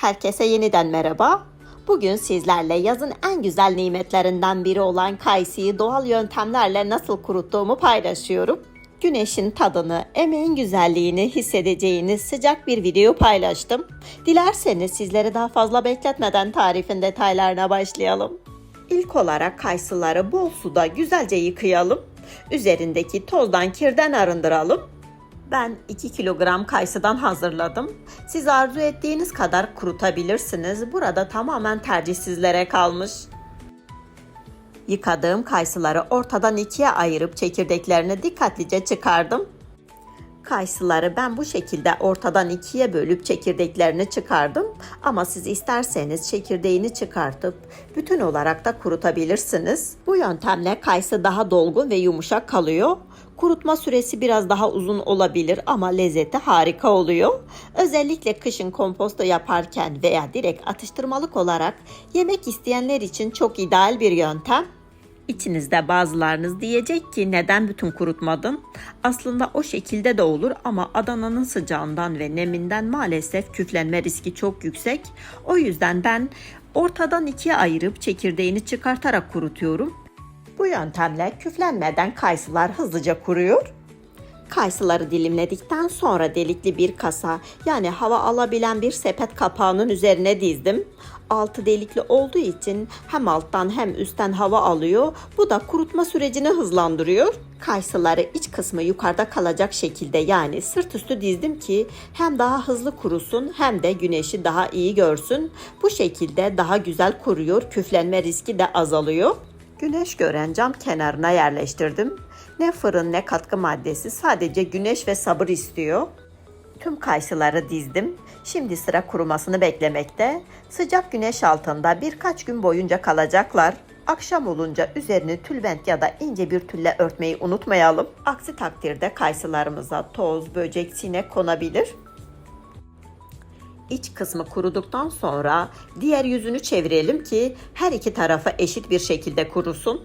Herkese yeniden merhaba. Bugün sizlerle yazın en güzel nimetlerinden biri olan kayısıyı doğal yöntemlerle nasıl kuruttuğumu paylaşıyorum. Güneşin tadını, emeğin güzelliğini hissedeceğiniz sıcak bir video paylaştım. Dilerseniz sizleri daha fazla bekletmeden tarifin detaylarına başlayalım. İlk olarak kayısıları bol suda güzelce yıkayalım. Üzerindeki tozdan kirden arındıralım. Ben 2 kilogram kayısıdan hazırladım. Siz arzu ettiğiniz kadar kurutabilirsiniz. Burada tamamen tercih sizlere kalmış. Yıkadığım kayısıları ortadan ikiye ayırıp çekirdeklerini dikkatlice çıkardım. Kayısıları ben bu şekilde ortadan ikiye bölüp çekirdeklerini çıkardım. Ama siz isterseniz çekirdeğini çıkartıp bütün olarak da kurutabilirsiniz. Bu yöntemle kayısı daha dolgun ve yumuşak kalıyor. Kurutma süresi biraz daha uzun olabilir ama lezzeti harika oluyor. Özellikle kışın komposto yaparken veya direkt atıştırmalık olarak yemek isteyenler için çok ideal bir yöntem. İçinizde bazılarınız diyecek ki neden bütün kurutmadın? Aslında o şekilde de olur ama Adana'nın sıcağından ve neminden maalesef küflenme riski çok yüksek. O yüzden ben ortadan ikiye ayırıp çekirdeğini çıkartarak kurutuyorum. Bu yöntemle küflenmeden kayısılar hızlıca kuruyor. Kayısıları dilimledikten sonra delikli bir kasa yani hava alabilen bir sepet kapağının üzerine dizdim. Altı delikli olduğu için hem alttan hem üstten hava alıyor. Bu da kurutma sürecini hızlandırıyor. Kayısıları iç kısmı yukarıda kalacak şekilde yani sırt üstü dizdim ki hem daha hızlı kurusun hem de güneşi daha iyi görsün. Bu şekilde daha güzel kuruyor, küflenme riski de azalıyor. Güneş gören cam kenarına yerleştirdim. Ne fırın ne katkı maddesi sadece güneş ve sabır istiyor. Tüm kayısıları dizdim. Şimdi sıra kurumasını beklemekte. Sıcak güneş altında birkaç gün boyunca kalacaklar. Akşam olunca üzerini tülbent ya da ince bir tülle örtmeyi unutmayalım. Aksi takdirde kayısılarımıza toz, böcek, sinek konabilir. İç kısmı kuruduktan sonra diğer yüzünü çevirelim ki her iki tarafa eşit bir şekilde kurusun.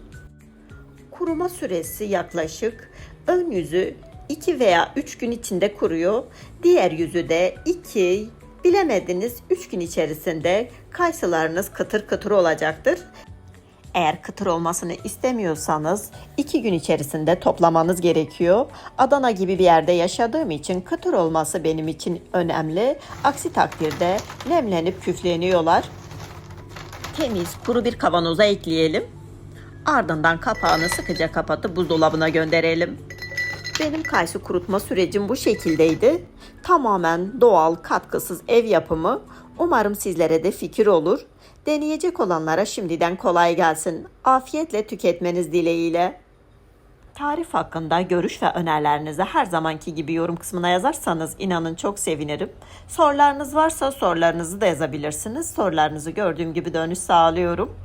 Kuruma süresi yaklaşık ön yüzü 2 veya 3 gün içinde kuruyor. Diğer yüzü de 2 bilemediniz 3 gün içerisinde kayısılarınız kıtır kıtır olacaktır. Eğer kıtır olmasını istemiyorsanız 2 gün içerisinde toplamanız gerekiyor. Adana gibi bir yerde yaşadığım için kıtır olması benim için önemli. Aksi takdirde nemlenip küfleniyorlar. Temiz kuru bir kavanoza ekleyelim. Ardından kapağını sıkıca kapatıp buzdolabına gönderelim. Benim kayısı kurutma sürecim bu şekildeydi. Tamamen doğal, katkısız ev yapımı. Umarım sizlere de fikir olur. Deneyecek olanlara şimdiden kolay gelsin. Afiyetle tüketmeniz dileğiyle. Tarif hakkında görüş ve önerilerinizi her zamanki gibi yorum kısmına yazarsanız inanın çok sevinirim. Sorularınız varsa sorularınızı da yazabilirsiniz. Sorularınızı gördüğüm gibi dönüş sağlıyorum.